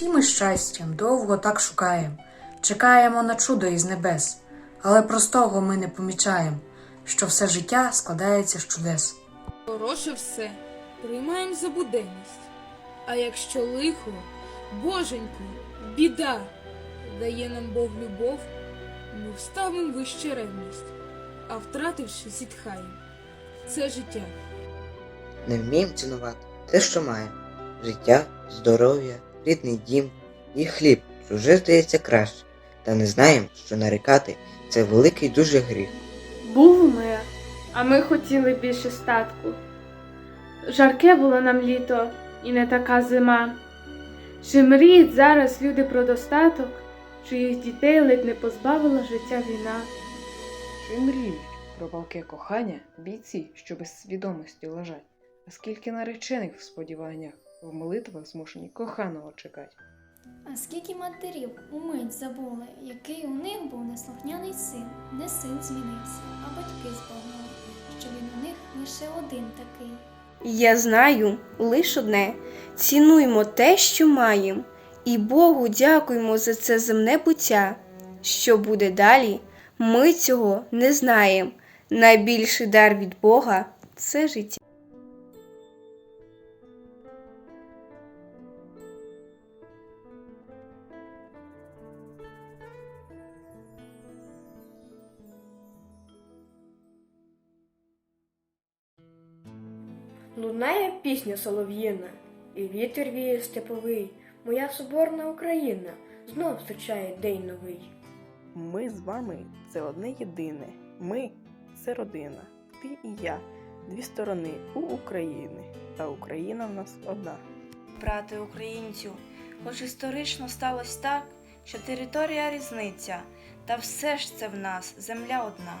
Всі ми щастям довго так шукаєм, чекаємо на чудо із небес, але простого ми не помічаєм, що все життя складається з чудес. Хороше все приймаємо за буденність. А якщо лихо, боженьку, біда, дає нам Бог любов, ми вставимо вище ревність, а втративши, зітхаємо. Це життя. Не вміємо цінувати те, що маємо. Життя, здоров'я, рідний дім і хліб чуже здається краще. Та не знаємо, що нарікати це великий дуже гріх. Був мир, а ми хотіли більше статку. Жарке було нам літо і не така зима. Чи мріють зараз люди про достаток, чиїх дітей ледь не позбавила життя війна? Чи мріють про палке кохання бійці, що без свідомості лежать, а скільки наречених в сподіваннях, в молитвах змушені коханого чекать. А скільки матерів умить забули, який у них був неслухняний син, не син змінився, а батьки збагнули, що він у них лише один такий. Я знаю лиш одне: цінуймо те, що маєм, і Богу дякуймо за це земне буття. Що буде далі, ми цього не знаєм. Найбільший дар від Бога це життя. Лунає пісня солов'їна, і вітер віє степовий. Моя соборна Україна знов зустрічає день новий. Ми з вами це одне єдине. Ми це родина. Ти і я, дві сторони у України, а Україна в нас одна. брати українцю, хоч історично сталося так, що територія різниця, та все ж це в нас земля одна.